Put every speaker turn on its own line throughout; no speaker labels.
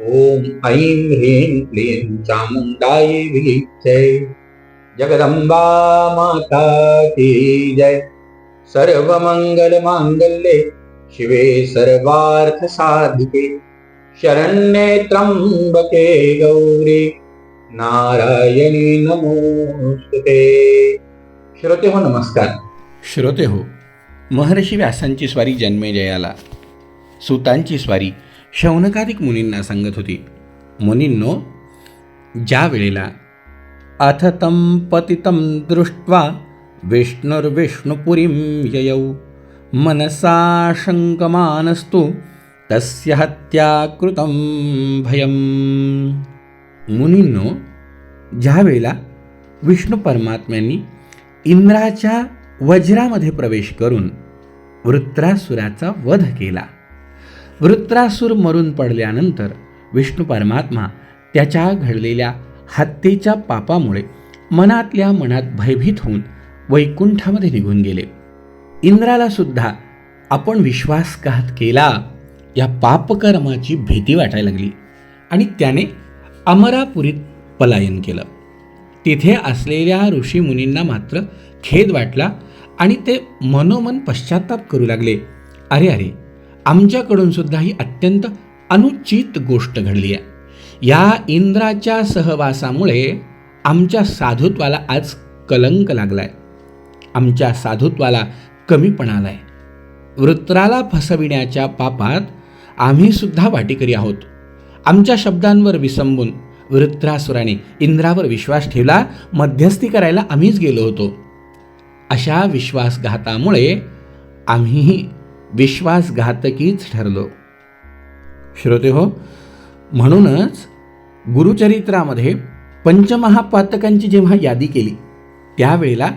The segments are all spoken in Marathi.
ॐ ऐं ह्रीं क्लीं चामुण्डायै विच्चे जगदंबा माता की जय। सर्वमङ्गलमाङ्गल्ये शिवे सर्वार्थसाधिके। शरण्ये त्र्यम्बके गौरी नारायणी नमोस्तुते। श्रोते हो नमस्कार।
श्रोते हो महर्षी व्यासांची स्वारी जन्मेजयाला सुतांची स्वारी शौनकादिक मुनींना सांगत होती मुनींनो ज्या वेळेला अथतं पतितं दृष्ट्वा विष्णुर्विष्णुपुरीं ययौ मनसा शङ्कमानस्तु तस्य हत्या कृतं भयं मुनींनो ज्या वेळेला विष्णू परमात्म्यांनी इंद्राच्या वज्रामध्ये प्रवेश करून वृत्रासुराचा वध केला वृत्रासूर मरून पडल्यानंतर विष्णू परमात्मा त्याच्या घडलेल्या हत्येच्या पापामुळे मनातल्या मनात भयभीत होऊन वैकुंठामध्ये निघून गेले. इंद्राला सुद्धा आपण विश्वासघात केला या पापकर्माची भीती वाटायला लागली आणि त्याने अमरापुरीत पलायन केलं. तिथे असलेल्या ऋषीमुनींना मात्र खेद वाटला आणि ते मनोमन पश्चाताप करू लागले. अरे अरे आमच्याकडून सुद्धा ही अत्यंत अनुचित गोष्ट घडली आहे. या इंद्राच्या सहवासामुळे आमच्या साधुत्वाला आज कलंक लागलाय. आमच्या साधुत्वाला कमीपणा आलाय. वृत्राला फसविण्याच्या पापात आम्ही सुद्धा वाटेकरी आहोत. आमच्या शब्दांवर विसंबून वृत्रासुराने इंद्रावर विश्वास ठेवला मध्यस्थी करायला आम्हीच गेलो होतो. अशा विश्वासघातामुळे आम्हीही विश्वासघातकीच ठरलो. श्रोते हो म्हणूनच गुरुचरित्रामध्ये पंचमहापातकांची जेव्हा यादी केली त्यावेळेला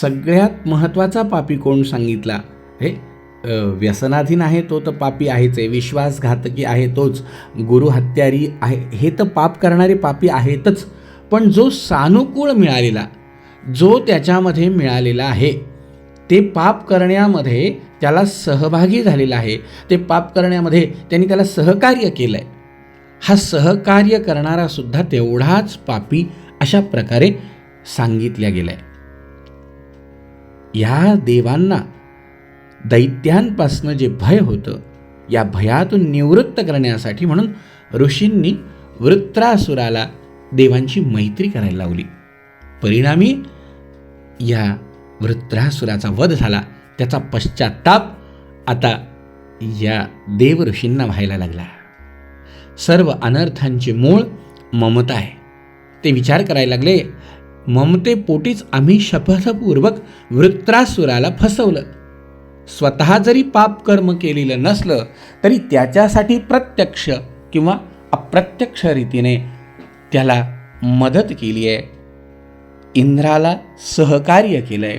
सगळ्यात महत्त्वाचा पापी कोण सांगितला? हे व्यसनाधीन आहे तो तर पापी आहेच आहे विश्वासघातकी आहे तोच गुरु हत्यारी आहे हे तर पाप करणारे पापी आहेतच पण जो सानुकूळ मिळालेला जो त्याच्यामध्ये मिळालेला आहे ते पाप करण्यामध्ये त्याला सहभागी झालेला आहे. ते पाप करण्यामध्ये त्यांनी त्याला सहकार्य केलं आहे हा सहकार्य करणारा सुद्धा तेवढाच पापी अशा प्रकारे सांगितल्या गेलाय. या देवांना दैत्यांपासनं जे भय होतं या भयातून निवृत्त करण्यासाठी म्हणून ऋषींनी वृत्रासुराला देवांची मैत्री करायला लावली. परिणामी या वृत्रासुराचा वध झाला. त्याचा पश्चाताप आता या देव ऋषींना व्हायला लागला. सर्व अनर्थांचे मूळ ममता आहे. ते विचार करायला लागले ममतेपोटीच आम्ही शपथपूर्वक वृत्रासुराला फसवलं. स्वतः जरी पाप कर्म केलेलं नसलं तरी त्याच्यासाठी प्रत्यक्ष किंवा अप्रत्यक्ष रीतीने त्याला मदत केली आहे. इंद्राला सहकार्य केलं आहे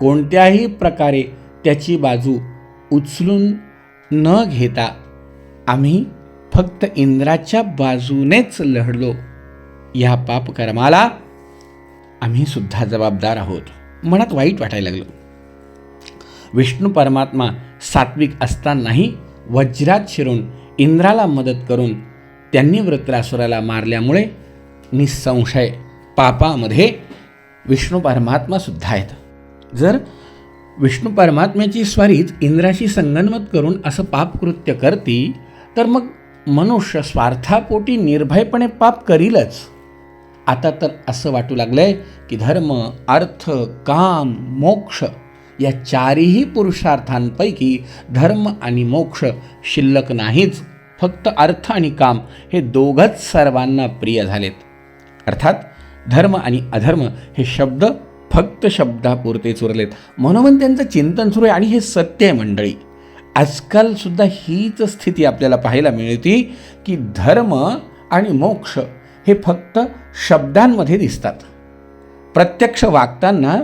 कोणत्याही प्रकारे त्याची बाजू उचलून न घेता आम्ही फक्त इंद्राच्या बाजूनेच लढलो. या पापकर्माला आम्ही सुद्धा जबाबदार आहोत. मनात वाईट वाटायला लागलो. विष्णू परमात्मा सात्विक असतानाही वज्रात शिरून इंद्राला मदत करून त्यांनी वृत्रासुराला मारल्यामुळे निसंशय पापामध्ये विष्णू परमात्मा सुद्धा आहेत. जर विष्णू परमात्म्याची स्वारीच इंद्राशी संगनमत करून असं पापकृत्य करती तर मग मनुष्य स्वार्थापोटी निर्भयपणे पाप करीलच. आता तर असं वाटू लागलंय की धर्म अर्थ काम मोक्ष या चारही पुरुषार्थांपैकी धर्म आणि मोक्ष शिल्लक नाहीच. फक्त अर्थ आणि काम हे दोघंच सर्वांना प्रिय झालेत. अर्थात धर्म आणि अधर्म हे शब्द फक्त शब्दापुरतेच उरलेत म्हणून त्यांचं चिंतन सुरू आहे आणि हे सत्य आहे मंडळी. आजकालसुद्धा हीच स्थिती आपल्याला पाहायला मिळते की धर्म आणि मोक्ष हे फक्त शब्दांमध्ये दिसतात. प्रत्यक्ष वागताना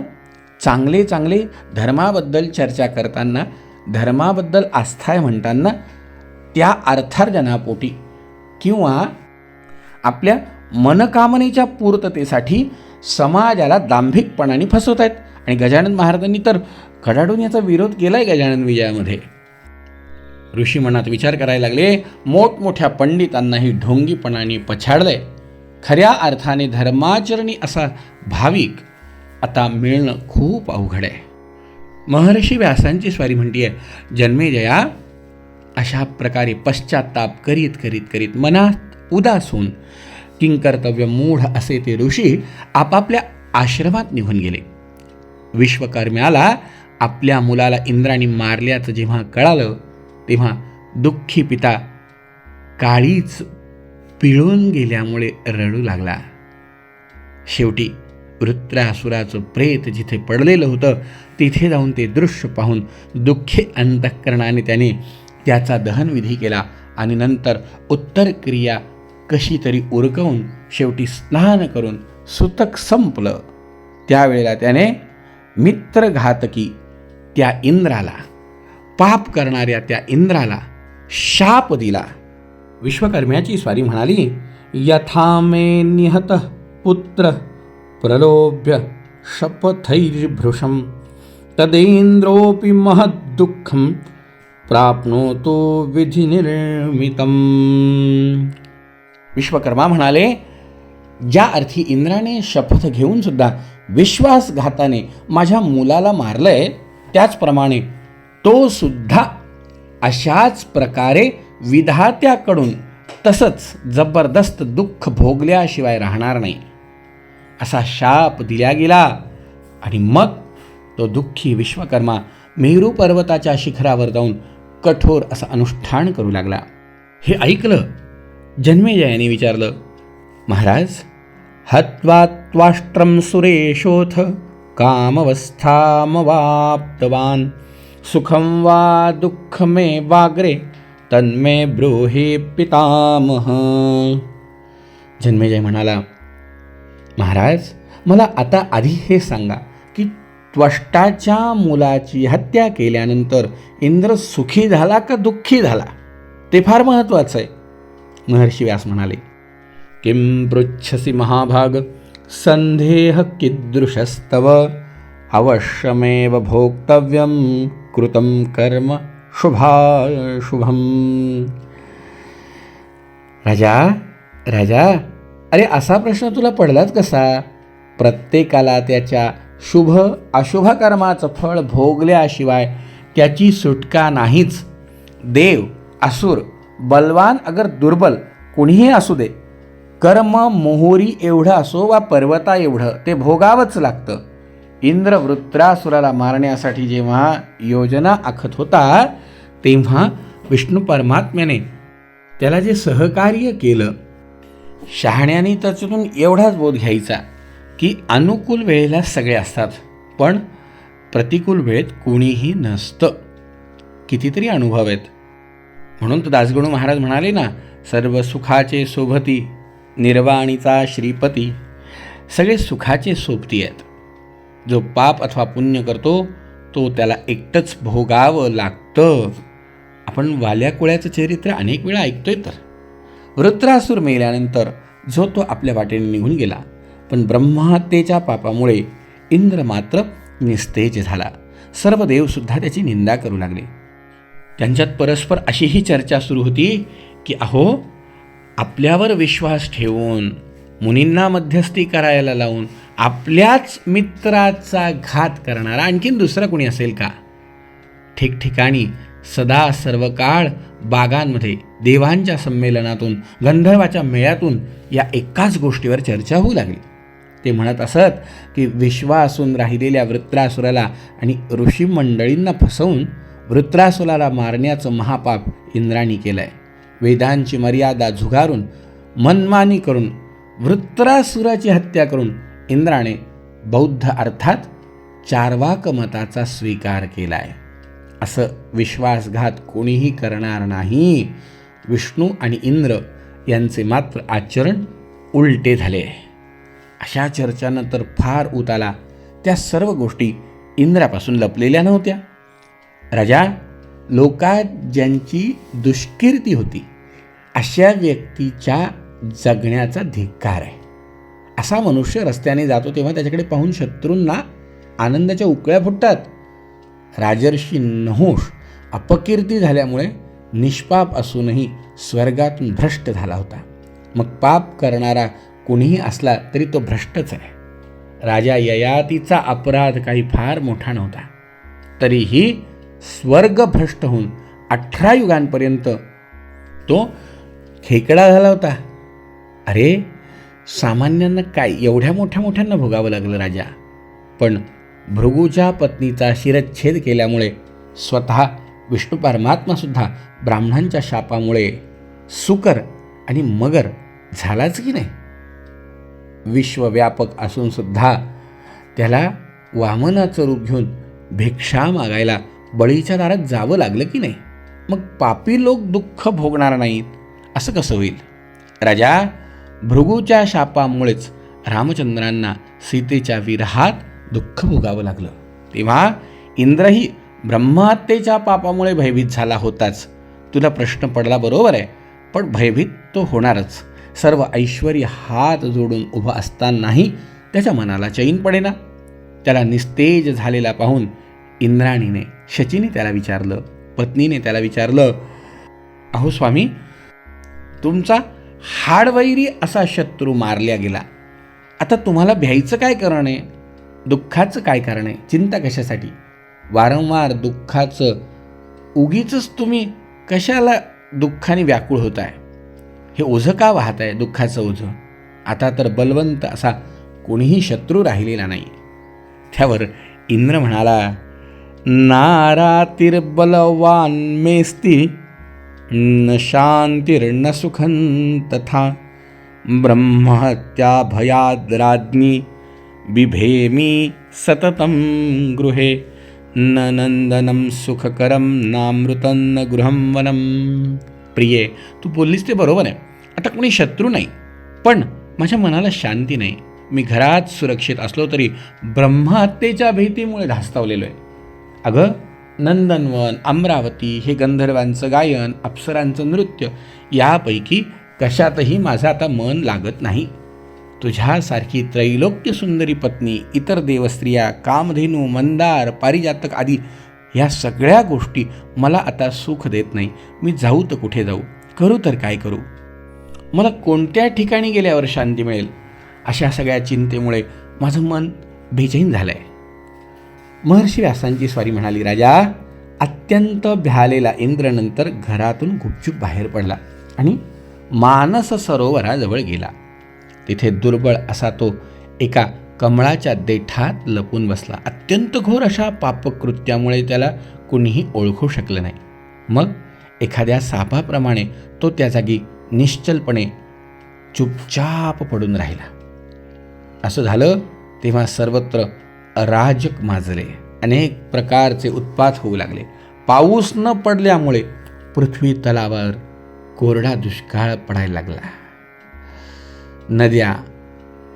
चांगले चांगले धर्माबद्दल चर्चा करताना धर्माबद्दल आस्था म्हणताना त्या अर्थार्जनापोटी किंवा आपल्या मनकामनेच्या पूर्ततेसाठी समाजाला दांभिकपणाने फसवत आहेत आणि गजानन महाराजांनी तर कडाडून याचा विरोध केलाय गजानन विजयामध्ये. ऋषी मनात विचार करायला लागले मोठमोठ्या पंडितांनाही ढोंगीपणाने पछाडलंय. खऱ्या अर्थाने धर्माचरणी असा भाविक आता मिळणं खूप अवघड आहे. महर्षी व्यासांची स्वारी म्हणतीये जन्मेजया अशा प्रकारे पश्चाताप करीत करीत करीत मनात उदास होऊन किंकर्तव्य मूढ असे ते ऋषी आपापल्या आश्रमात निघून गेले. विश्वकर्म्याला आपल्या मुलाला इंद्राने मारल्याचं जेव्हा कळालं तेव्हा दुःखी पिता काळीच पिळून गेल्यामुळे रडू लागला. शेवटी वृत्रासुराचं प्रेत जिथे पडलेलं होतं तिथे जाऊन ते दृश्य पाहून दुःखी अंतःकरणाने त्याने त्याचा दहनविधी केला आणि नंतर उत्तर क्रिया कशी तरी उरकवून शेवटी स्नान करून सुतक संपलं. त्यावेळेला त्याने मित्रघातकी त्या इंद्राला पाप करणाऱ्या त्या इंद्राला शाप दिला. विश्वकर्म्याची स्वारी म्हणाली यथा मे निहत पुत्र प्रलोभ्य शपथैर्भृशं तदेन्द्रोऽपि महद्दुःखं प्राप्नोतो विधिनिर्मितम्। विश्वकर्मा म्हणाले ज्या अर्थी इंद्राने शपथ घेऊन सुद्धा विश्वासघाताने माझ्या मुलाला मारलंय त्याचप्रमाणे तो सुद्धा अशाच प्रकारे विधात्याकडून तसंच जबरदस्त दुःख भोगल्याशिवाय राहणार नाही. असा शाप दिला गेला आणि मग तो दुःखी विश्वकर्मा मेरू पर्वताच्या शिखरावर जाऊन कठोर असं अनुष्ठान करू लागला. हे ऐकलं जन्मेजयाने विचारलं महाराज हत्वा त्वाष्ट्रम सुरेशोथ कामवस्थामवाप्तवान। सुखम वा दुःख मे वाग्रे तन्मे ब्रूहि पितामह। जन्मेजय म्हणाला महाराज मला आता आधी हे सांगा की त्वष्टाच्या मुलाची हत्या केल्यानंतर इंद्र सुखी झाला का दुःखी झाला? ते फार महत्त्वाचं आहे. महर्षी व्यास म्हणाले किं पृच्छसि महाभाग? संदेह कीदृशस्तव? अवश्यमेव भोक्तव्यं कृतं कर्म शुभाशुभम। राजा राजा अरे असा प्रश्न तुला पडलाच कसा? प्रत्येकाला त्याच्या शुभ अशुभ कर्माचं फळ भोगल्याशिवाय त्याची सुटका नाहीच. देव असुर बलवान अगर दुर्बल कुणीही असू दे कर्म मोहोरी एवढं असो वा पर्वता एवढं ते भोगावंच लागतं. इंद्र वृत्रासुराला मारण्यासाठी जेव्हा योजना आखत होता तेव्हा विष्णू परमात्म्याने त्याला जे सहकार्य केलं शहाण्याने त्याच्यातून एवढाच बोध घ्यायचा की अनुकूल वेळेला सगळे असतात पण प्रतिकूल वेळेत कोणीही नसतं. कितीतरी अनुभव आहेत. म्हणून तर दासगणू महाराज म्हणाले ना सर्व सुखाचे सोबती निर्वाणीचा श्रीपती. सगळे सुखाचे सोबती आहेत. जो पाप अथवा पुण्य करतो तो त्याला एकटंच भोगावं लागतं. आपण वाल्या कुळ्याचं चरित्र अनेक वेळा ऐकतोय तर. वृत्रासूर मेल्यानंतर जो तो आपल्या वाटेने निघून गेला पण ब्रह्महत्येच्या पापामुळे इंद्र मात्र निस्तेज झाला. सर्व देवसुद्धा त्याची निंदा करू लागले. त्यांच्यात परस्पर अशीही चर्चा सुरू होती की अहो आपल्यावर विश्वास ठेवून मुनींना मध्यस्थी करायला लावून आपल्याच मित्राचा घात करणारा आणखीन दुसरा कोणी असेल का? ठिकठिकाणी सदा सर्व काळ बागांमध्ये देवांच्या संमेलनातून गंधर्वाच्या मेळ्यातून या एकाच गोष्टीवर चर्चा होऊ लागली. ते म्हणत असत की विश्वासून राहिलेल्या वृत्रासुराला आणि ऋषी मंडळींना फसवून वृत्रासुराला मारण्याचं महापाप इंद्रानी केलं आहे वेदांची मर्यादा झुगारून मनमानी करून वृत्रासुराची हत्या करून इंद्राने बौद्ध अर्थात चारवाक मताचा स्वीकार केला आहे असं विश्वासघात कोणीही करणार नाही. विष्णू आणि इंद्र यांचे मात्र आचरण उलटे झाले. अशा चर्चानंतर फार उताला त्या सर्व गोष्टी इंद्रापासून लपलेल्या नव्हत्या. राजा लोकात ज्यांची दुष्कीर्ती होती अशा व्यक्तीच्या जगण्याचा धिक्कार आहे. असा मनुष्य रस्त्याने जातो तेव्हा त्याच्याकडे पाहून शत्रूंना आनंदाच्या उकळ्या फुटतात. राजर्षी नहुष अपकीर्ती झाल्यामुळे निष्पाप असूनही स्वर्गातून भ्रष्ट झाला होता. मग पाप करणारा कुणीही असला तरी तो भ्रष्टच आहे. राजा ययातीचा अपराध काही फार मोठा नव्हता. तरीही स्वर्ग भ्रष्ट होऊन अठरा युगांपर्यंत तो खेकडा झाला होता. अरे सामान्यांना काय एवढ्या मोठ्या मोठ्यांना भोगावं लागलं राजा. पण भृगूच्या पत्नीचा शिरच्छेद केल्यामुळे स्वतः विष्णू परमात्मासुद्धा ब्राह्मणांच्या शापामुळे सुकर आणि मगर झालाच की नाही? विश्वव्यापक असूनसुद्धा त्याला वामनाचं रूप घेऊन भिक्षा मागायला बळीच्या दारात जावं लागलं की नाही? मग पापी लोक दुःख भोगणार नाहीत असं कसं होईल? राजा भृगूच्या शापामुळेच रामचंद्रांना सीतेच्या विरहात दुःख भोगावं लागलं. तेव्हा इंद्रही ब्रह्महत्येच्या पापामुळे भयभीत झाला होताच. तुला प्रश्न पडला बरोबर आहे पण भयभीत तो होणारच. सर्व ऐश्वर हात जोडून उभं असतानाही त्याच्या मनाला चैन पडेना. त्याला निस्तेज झालेला पाहून इंद्राणीने शचीने त्याला विचारलं पत्नीने त्याला विचारलं अहो स्वामी तुमचा हाडवैरी असा शत्रू मारल्या गेला. आता तुम्हाला भ्यायचं काय कारण? आहे दुःखाचं काय कारण? आहे चिंता कशासाठी? वारंवार दुःखाचं उगीच तुम्ही कशाला दुःखाने व्याकुळ होत आहे हे ओझं का वाहत आहे दुःखाचं ओझं? आता तर बलवंत असा कोणीही शत्रू राहिलेला नाही. त्यावर इंद्र म्हणाला नारातिर्बलवान् मेस्ति न शान्तिर्न सुखं तथा। ब्रह्महत्या राज्ञी बिभेमी सततं गृहे। न नंदनं सुखकरं नामृतं न गृहं वनं। प्रिये तू बोललीस ते बरोबर आहे. आता कोणी शत्रू नाही पण माझ्या मनाला शांती नाही. मी घरात सुरक्षित असलो तरी ब्रह्महत्येच्या भीतीमुळे धास्तावलेलो आहे. अगं? नंदनवन अमरावती हे गंधर्वांचं गायन अप्सरांचं नृत्य यापैकी कशातही माझं आता मन लागत नाही. तुझ्यासारखी त्रैलोक्य सुंदरी पत्नी इतर देवस्त्रिया कामधेनू मंदार पारिजातक आदी ह्या सगळ्या गोष्टी मला आता सुख देत नाही. मी जाऊ तर कुठे जाऊ? करू तर काय करू? मला कोणत्या ठिकाणी गेल्यावर शांती मिळेल? अशा सगळ्या चिंतेमुळे माझं मन बेचैन झालं आहे महर्षी व्यासांची स्वारी म्हणाली राजा अत्यंत भ्यालेला इंद्रनंतर घरातून गुपचूप बाहेर पडला आणि मानस सरोवराजवळ गेला. तिथे दुर्बळ असा तो एका कमळाच्या देठात लपून बसला. अत्यंत घोर अशा पापकृत्यामुळे त्याला कुणीही ओळखू शकलं नाही. मग एखाद्या सापाप्रमाणे तो त्या जागी निश्चलपणे चुपचाप पडून राहिला. असं झालं तेव्हा सर्वत्र अराजक माजले. अनेक प्रकारचे उत्पात होऊ लागले. पाऊस न पडल्यामुळे पृथ्वी तलावर कोरडा दुष्काळ पडायला लागला. नद्या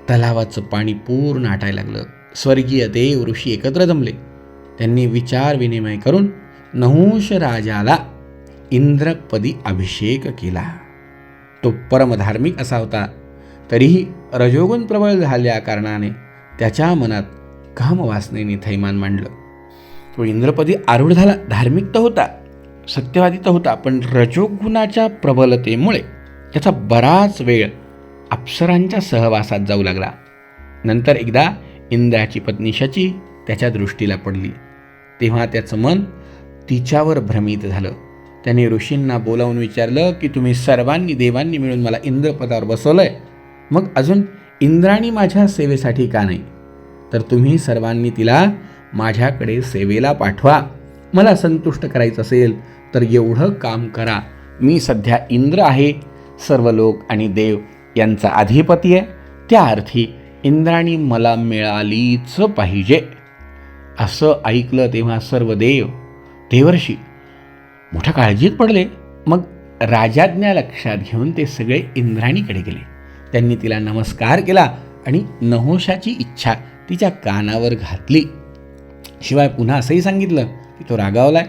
तलावाचं पाणी पूर्ण आटायला लागलं. स्वर्गीय देव ऋषी एकत्र जमले. त्यांनी विचार विनिमय करून नहुष राजाला इंद्रपदी अभिषेक केला. तो परमधार्मिक असा होता. तरीही रजोगुण प्रबळ झाल्या कारणाने त्याच्या मनात कामवासनेने थैमान मांडलं. तो इंद्रपदी आरूढ झाला. धार्मिक तर होता सत्यवादी तर होता पण रजोगुणाच्या प्रबलतेमुळे त्याचा बराच वेळ अप्सरांच्या सहवासात जाऊ लागला. नंतर एकदा इंद्राची पत्नी शची त्याच्या दृष्टीला पडली. तेव्हा त्याचं मन तिच्यावर भ्रमित झालं. त्याने ऋषींना बोलावून विचारलं की तुम्ही सर्वांनी देवांनी मिळून मला इंद्रपदावर बसवलंय. मग अजून इंद्राणी माझ्या सेवेसाठी का नाही? तर तुम्ही सर्वांनी तिला माझ्याकडे सेवेला पाठवा. मला संतुष्ट करायचं असेल तर एवढं काम करा. मी सध्या इंद्र आहे सर्व लोक आणि देव यांचा अधिपती आहे. त्या अर्थी इंद्राणी मला मिळालीच पाहिजे. असं ऐकलं तेव्हा सर्व देव देवर्षी मोठ्या काळजीत पडले. मग राजाज्ञा लक्षात घेऊन ते सगळे इंद्राणीकडे गेले. त्यांनी तिला नमस्कार केला आणि नहोशाची इच्छा तिच्या कानावर घातली. शिवाय पुन्हा असंही सांगितलं की तो रागावलाय.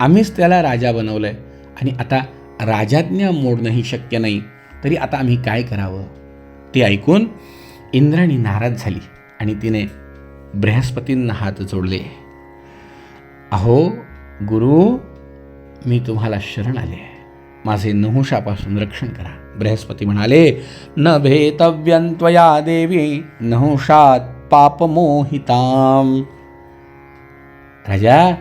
आम्हीच त्याला राजा बनवलंय आणि आता राजाज्ञा मोडणंही शक्य नाही. तरी आता आम्ही काय करावं? ते ऐकून इंद्राणी नाराज झाली आणि तिने बृहस्पतींना हात जोडले. अहो गुरु मी तुम्हाला शरण आले. माझे नहुषापासून रक्षण करा. बृहस्पती म्हणाले न भेतव्यंत्वया देवी नहुषात पापमोहिताम. राजा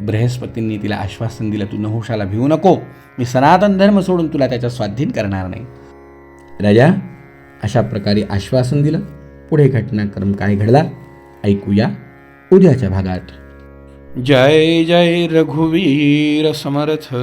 बृहस्पतींनी तिला आश्वासन दिलं तू नहुषाला भिवू नको. मी सनातन धर्म सोडून तुला त्याच्या स्वाधीन करणार नाही. राजा अशा प्रकारे आश्वासन दिलं. पुढे घटनाक्रम काय घडला? ऐकूया उद्याच्या भागात. जय जय रघुवीर समर्थ.